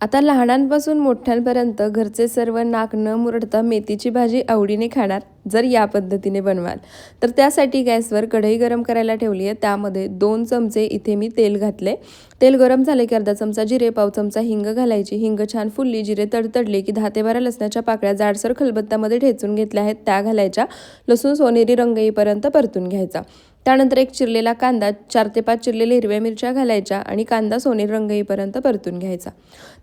आता लहानांपासून मोठ्यांपर्यंत घरचे सर्व नाक न मुरडता मेथीची भाजी आवडीने खाणार जर या पद्धतीने बनवाल. तर त्यासाठी गॅसवर कढई गरम करायला ठेवली आहे. त्यामध्ये दोन चमचे इथे मी तेल घातले. तेल गरम झाले की अर्धा चमचा जिरे पाव चमचा हिंग घालायची. हिंग छान फुलली जिरे तडतडले की दहा ते बारा लसणाच्या पाकळ्या जाडसर खलबत्त्यामध्ये ठेचून घेतल्या आहेत. त्या घालायच्या. लसूण सोनेरी रंग येईपर्यंत परतून घ्यायचा. त्यानंतर एक चिरलेला कांदा चार ते पाच चिरलेल्या हिरव्या मिरच्या घालायच्या आणि कांदा सोनेरी रंग येईपर्यंत परतून घ्यायचा.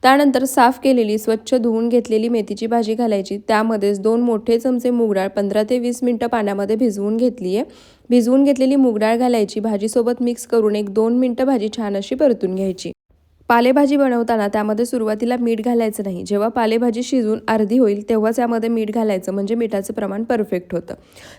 त्यानंतर साफ केलेली स्वच्छ धुवून घेतलेली मेथीची भाजी घालायची. त्यामध्येच दोन मोठे चमचे मूगडाळ पंधरा ते वीस मिनटं पाण्यामध्ये भिजवून घेतली आहे भिजवून घेतलेली मूगडाळ घालायची. भाजीसोबत मिक्स करून एक दोन मिनटं भाजी छान अशी परतून घ्यायची. पालेभाजी बनवताना त्यामध्ये सुरुवातीला मीठ घालायचं नाही. जेव्हा पालेभाजी शिजून अर्धी होईल तेव्हाच त्यामध्ये मीठ घालायचं. म्हणजे मिठाचं प्रमाण परफेक्ट होतं.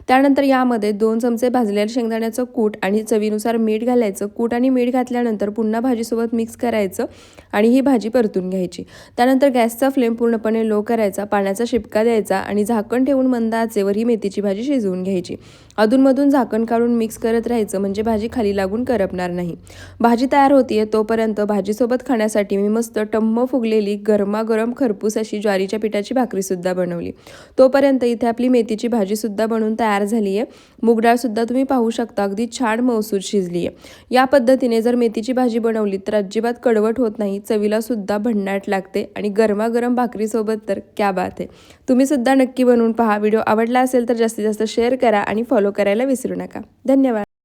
त्यानंतर यामध्ये दोन चमचे भाजलेल्या शेंगदाण्याचं कूट आणि चवीनुसार मीठ घालायचं. कूट आणि मीठ घातल्यानंतर पुन्हा भाजीसोबत मिक्स करायचं आणि ही भाजी परतून घ्यायची. त्यानंतर गॅसचा फ्लेम पूर्णपणे लो करायचा पाण्याचा शिपका द्यायचा आणि झाकण ठेवून मंद आचेवर ही मेथीची भाजी शिजवून घ्यायची. अधूनमधून झाकण काढून मिक्स करत राहायचं. म्हणजे भाजी खाली लागून करपणार नाही. भाजी तयार होतीये तोपर्यंत भाजीसोबत खाण्यासाठी मी मस्त टम्म फुगलेली गरमागरम खरपूस अशी ज्वारीच्या पिठाची भाकरीसुद्धा बनवली. तोपर्यंत इथे आपली मेथीची भाजीसुद्धा बनवून तयार झाली आहे मुगडाळसुद्धा तुम्ही पाहू शकता अगदी छान मौसूद शिजली आहे या पद्धतीने जर मेथीची भाजी बनवली तर अजिबात कडवट होत नाही चवीलासुद्धा भन्नाट लागते आणि गरमागरम भाकरीसोबत तर क्या बात आहे. तुम्ही सुद्धा नक्की बनवून पहा व्हिडिओ आवडला असेल तर जास्तीत जास्त शेअर करा आणि फॉलो करायला विसरू नका. धन्यवाद.